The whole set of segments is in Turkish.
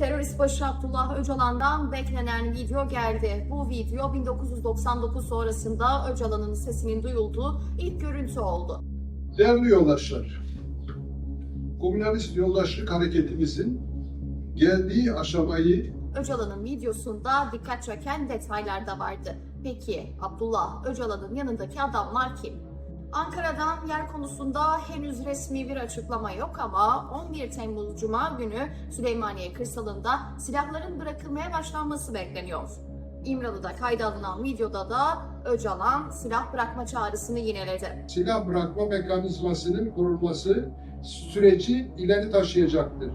Terörist başı Abdullah Öcalan'dan beklenen video geldi. Bu video 1999 sonrasında Öcalan'ın sesinin duyulduğu ilk görüntü oldu. Değerli yoldaşlar, Komünist Yoldaşlık Hareketimizin geldiği aşamayı Öcalan'ın videosunda dikkat çeken detaylar da vardı. Peki Abdullah Öcalan'ın yanındaki adamlar kim? Ankara'dan yer konusunda henüz resmi bir açıklama yok ama 11 Temmuz Cuma günü Süleymaniye kırsalında silahların bırakılmaya başlanması bekleniyor. İmralı'da kayda alınan videoda da Öcalan silah bırakma çağrısını yineledi. silah bırakma mekanizmasının kurulması süreci ileri taşıyacaktır.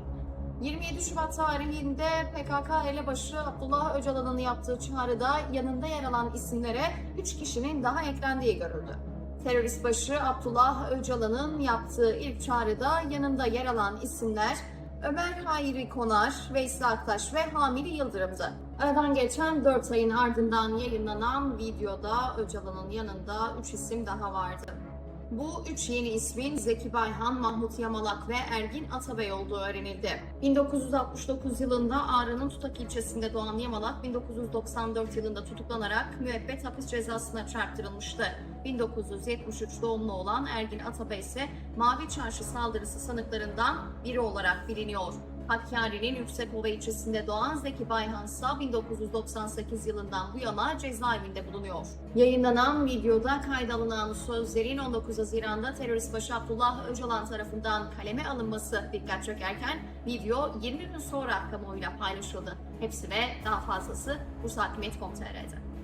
27 Şubat tarihinde PKK elebaşı Abdullah Öcalan'ın yaptığı çağrıda yanında yer alan isimlere 3 kişinin daha eklendiği görüldü. Terörist başı Abdullah Öcalan'ın yaptığı ilk çağrıda yanında yer alan isimler Ömer Hayri Konar, Veysel Aktaş ve Hamili Yıldırım'dı. Aradan geçen 4 ayın ardından yayınlanan videoda Öcalan'ın yanında 3 isim daha vardı. Bu üç yeni ismin Zeki Bayhan, Mahmut Yamalak ve Ergin Atabey olduğu öğrenildi. 1969 yılında Ağrı'nın Tutak ilçesinde doğan Yamalak, 1994 yılında tutuklanarak müebbet hapis cezasına çarptırılmıştı. 1973 doğumlu olan Ergin Atabey ise Mavi Çarşı saldırısı sanıklarından biri olarak biliniyor. Hakkari'nin Yüksekova ilçesinde doğan Zeki Bayhan ise 1998 yılından bu yana cezaevinde bulunuyor. Yayınlanan videoda kaydalınan sözlerin 19 Haziran'da terörist başı Abdullah Öcalan tarafından kaleme alınması dikkat çekerken video 20 gün sonra kamuoyuyla paylaşıldı. Hepsi ve daha fazlası Bursa Hakimiyet.com.tr'de.